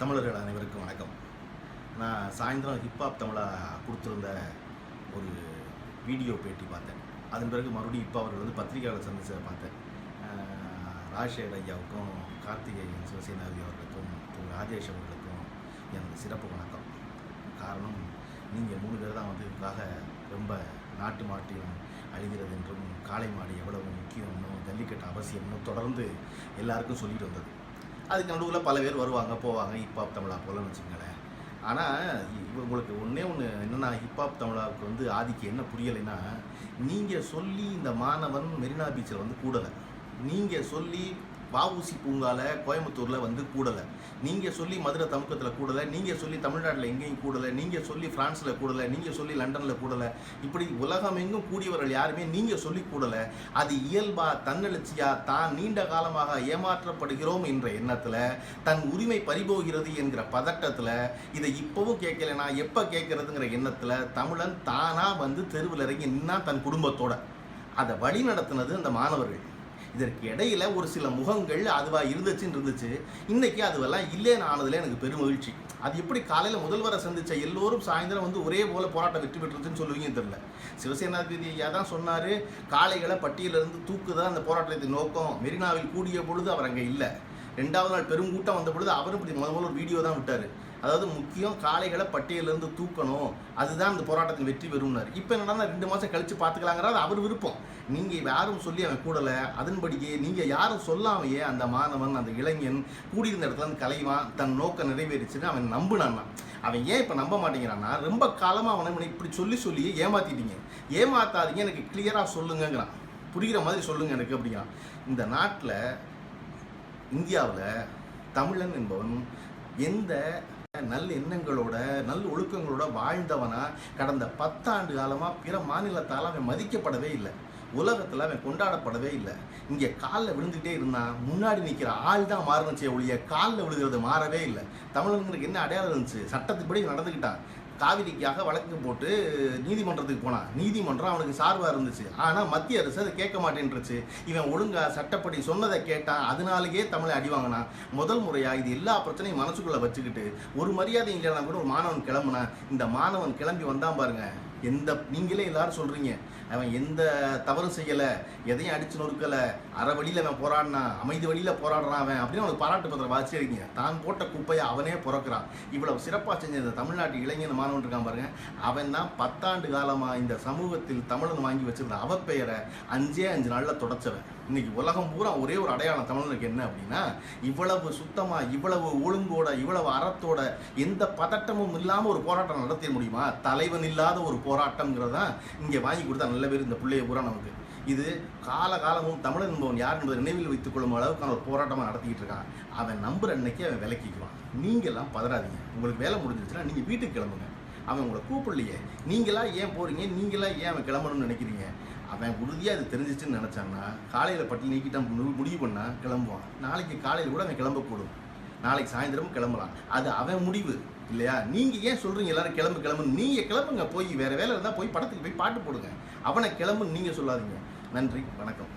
தமிழர்கள் அனைவருக்கும் வணக்கம். நான் சாயந்தரம் ஹிப்ஹாப் தமிழா கொடுத்துருந்த ஒரு வீடியோ பேட்டி பார்த்தேன். அதன் பிறகு மறுபடியும் இப்போ அவர்கள் வந்து பத்திரிகையாளர் சந்திச்சதை பார்த்தேன். அஹ் ராஜசேகர் ஐயாவுக்கும் கார்த்திகேயன் சிவசேனாவி அவர்களுக்கும் திரு ராஜேஷ் அவர்களுக்கும் எனது சிறப்பு வணக்கம். காரணம் நீங்கள் மூணு பேர் தான் வந்து இதுக்காக ரொம்ப நாட்டு மாட்டியம் அழிகிறது என்றும் காளை மாடு எவ்வளவு முக்கியம்னு ஜல்லிக்கட்டு அவசியம்னு தொடர்ந்து எல்லாருக்கும் சொல்லிட்டு வந்தது. அதுக்கு நடுவில் பல பேர் வருவாங்க போவாங்க ஹிப்ஹாப் தமிழா போலன்னு வச்சுக்கோங்களேன். ஆனால் உங்களுக்கு ஒன்றே ஒன்று என்னென்னா ஹிப்ஹாப் தமிழாவுக்கு வந்து ஆதிக்கு என்ன புரியலைன்னா நீங்கள் சொல்லி இந்த மாணவன் மெரினா பீச்சில் வந்து கூடலை. நீங்கள் சொல்லி வஉசி பூங்கால கோயம்புத்தூரில் வந்து கூடலை. நீங்கள் சொல்லி மதுரை தமுக்கத்தில் கூடலை நீங்கள் சொல்லி தமிழ்நாட்டில் எங்கேயும் கூடலை நீங்கள் சொல்லி ஃப்ரான்ஸில் கூடலை நீங்கள் சொல்லி லண்டனில் கூடலை. இப்படி உலகம் எங்கும் கூடியவர்கள் யாருமே நீங்கள் சொல்லி கூடலை. அது இயல்பா தன்னெழுச்சியா தான் நீண்ட காலமாக ஏமாற்றப்படுகிறோம் என்ற எண்ணத்தில் தன் உரிமை பறிபோகிறது என்கிற பதட்டத்தில் இதை இப்போவும் கேட்கலனா எப்போ கேட்கறதுங்கிற எண்ணத்தில் தமிழன் தானாக வந்து தெருவில் இறங்கி நின்னா தன் குடும்பத்தோட. அதை வழி நடத்தினது அந்த மாணவர்கள். இதற்கு இடையில ஒரு சில முகங்கள் அதுவா இருந்துச்சுன்னு இருந்துச்சு. இன்னைக்கு அதுவெல்லாம் இல்லைன்னு ஆனதுல எனக்கு பெருமகிழ்ச்சி. அது எப்படி காலையில் முதல்வரை சந்திச்ச எல்லோரும் சாயந்தரம் வந்து ஒரே போல போராட்டம் வெற்றி பெற்றுச்சுன்னு சொல்லுவீங்கன்னு தெரியல. சிவசேனாதிபதி ஐயா தான் சொன்னாரு காளைகளை பட்டியலிருந்து தூக்குதான் அந்த போராட்டத்தின் நோக்கம். மெரினாவில் கூடிய பொழுது அவர் அங்கே இல்லை. ரெண்டாவது நாள் பெருங்கூட்டம் வந்த பொழுது அவரும் இப்படி முதல் முதல்ல ஒரு வீடியோ தான் விட்டார். அதாவது முக்கியம் காளைகளை பட்டியலேருந்து தூக்கணும். அதுதான் இந்த போராட்டத்தின் வெற்றி பெறும்னார். இப்போ என்னன்னா ரெண்டு மாதம் கழிச்சு பார்த்துக்கலாங்கிறது அவர் விருப்பம். நீங்கள் யாரும் சொல்லி அவன் கூடலை அதன்படியே நீங்கள் யாரும் சொல்லாமையே அந்த மாணவன் அந்த இளைஞன் கூடியிருந்த இடத்துல இருந்து கலைவான் தன் நோக்கம் நிறைவேறிச்சுன்னு அவன் நம்புனான்னா அவன் ஏன் இப்போ நம்ப மாட்டேங்கிறான்னா ரொம்ப காலமாக அவனை இப்படி சொல்லி சொல்லி ஏமாற்றிட்டீங்க ஏமாத்தாதீங்க எனக்கு கிளியராக சொல்லுங்கங்கிறான். புரிகிற மாதிரி சொல்லுங்க எனக்கு அப்படிங்கிறான் இந்த நாட்டில் இந்தியாவில் தமிழன் என்பவன் எந்த நல் எண்ணங்களோட நல் ஒழுக்கங்களோட வாழ்ந்தவனா கடந்த பத்தாண்டு காலமாக பிற மாநிலத்தால் அவன் மதிக்கப்படவே இல்லை. உலகத்தில் அவன் கொண்டாடப்படவே இல்லை. இங்கே காலில் விழுந்துகிட்டே இருந்தான் முன்னாடி நிற்கிற ஆள் தான் மாறுனுச்சே ஒழிய காலில் விழுகிறது மாறவே இல்லை. தமிழர்களுக்கு என்ன அடையாளம் இருந்துச்சு? சட்டத்துப்படி நடந்துக்கிட்டான் காவிரிக்காக வழக்கு போட்டு நீதிமன்றத்துக்கு போனான். நீதிமன்றம் அவனுக்கு சார்பாக இருந்துச்சு. ஆனால் மத்திய அரசு அதை கேட்க மாட்டேன்ருச்சு இவன் ஒழுங்கா சட்டப்படி சொன்னதை கேட்டான். அதனாலேயே தமிழை அடி வாங்கினான். முதல் முறையாக இது எல்லா பிரச்சனையும் மனசுக்குள்ளே வச்சுக்கிட்டு ஒரு மரியாதை இல்லைனா கூட ஒரு மாணவன் கிளம்புனான் இந்த மாணவன் கிளம்பி வந்தான் பாருங்கள் எந்த நீங்களே எல்லாரும் சொல்றீங்க. அவன் எந்த தவறும் செய்யலை எதையும் அடிச்சு நொறுக்கலை அரை வழியில் அவன் போராடினான் அமைதி வழியில் போராடுறான் அவன் அப்படின்னு அவனுக்கு பாராட்டு பத்திரம் வாசிச்சிருக்கீங்க. தான் போட்ட குப்பையை அவனே பிறக்கிறான். இவ்வளவு சிறப்பாக செஞ்ச இந்த தமிழ்நாட்டு இளைஞன் மாணவன் இருக்கான் பாருங்க. அவன் தான் பத்தாண்டு காலமாக இந்த சமூகத்தில் தமிழன் வாங்கி வச்சிருந்த அவ பெயரை அஞ்சே அஞ்சு நாளில் தொடச்சவன். இன்னைக்கு உலகம் பூரா ஒரே ஒரு அடையாளம் தமிழனுக்கு என்ன அப்படின்னா இவ்வளவு சுத்தமாக இவ்வளவு ஒழுங்கோட இவ்வளவு அறத்தோட எந்த பதட்டமும் இல்லாமல் ஒரு போராட்டம் நடத்த முடியுமா? தலைவன் இல்லாத ஒரு போராட்டம்ங்கிறது இங்கே வாங்கி கொடுத்தா நல்ல பேர் இந்த பிள்ளைய பூரா நமக்கு. இது கால காலமும் தமிழன் என்பவன் யார் என்பதை நினைவில் வைத்துக் கொள்ளும் அளவுக்கான ஒரு போராட்டமாக நடத்திக்கிட்டு இருக்கான். அவன் நம்புற அன்னைக்கு அவன் விலக்கிக்குவான். நீங்கள்லாம் பதறாதீங்க. உங்களுக்கு வேலை முடிஞ்சிருச்சுன்னா நீங்கள் வீட்டுக்கு கிளம்புங்க. அவன் உங்களை கூப்பிடலையே. நீங்களா ஏன் போறீங்க? நீங்களா ஏன் அவன் கிளம்பணும்னு நினைக்கிறீங்க? அவன் உறுதியாக அது தெரிஞ்சிச்சுன்னு நினச்சான்னா காலையில் பட்டியல் நீக்கிட்டான் மு- முடிவு பண்ணால் கிளம்புவான். நாளைக்கு காலையில் கூட அவன் கிளம்பக்கூடும். நாளைக்கு சாயந்தரம் கிளம்பலாம். அது அவன் முடிவு இல்லையா? நீங்கள் ஏன் சொல்கிறீங்க எல்லாரும் கிளம்பு கிளம்பு நீங்கள் கிளம்புங்க போய் வேறு வேலை இருந்தால் போய் படத்துக்கு போய் பாட்டு போடுங்க. அவனை கிளம்புன்னு நீங்கள் சொல்லாதீங்க. நன்றி வணக்கம்.